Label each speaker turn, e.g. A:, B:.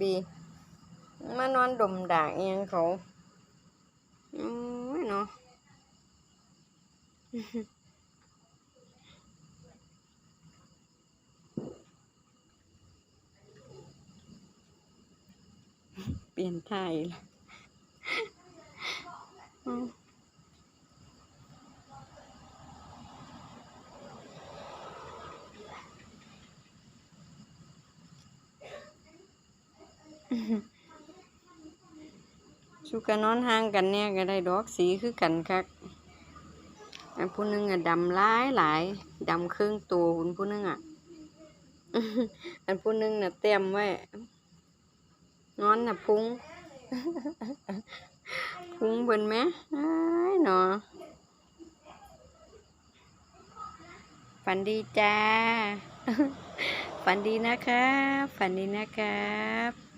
A: บีมานอนดมด่ากเองเขาอืมเนาะเปลี่ยนไท่าอีกแล้ว สุกันนอนห่างกันเนี่ยก็ได้ดอกสีคือกันคักอันผู้หนึงอะดำหลายหลายดำครึ่งตัวคุณผู้หนึงอะอันผู้หนึงน่ะเตรียมไว้นอนน่ะพุงพุงเบิ่นไหมอ้หนอฝันดีจ้า ฝันดีนะครับ ฝันดีนะครับ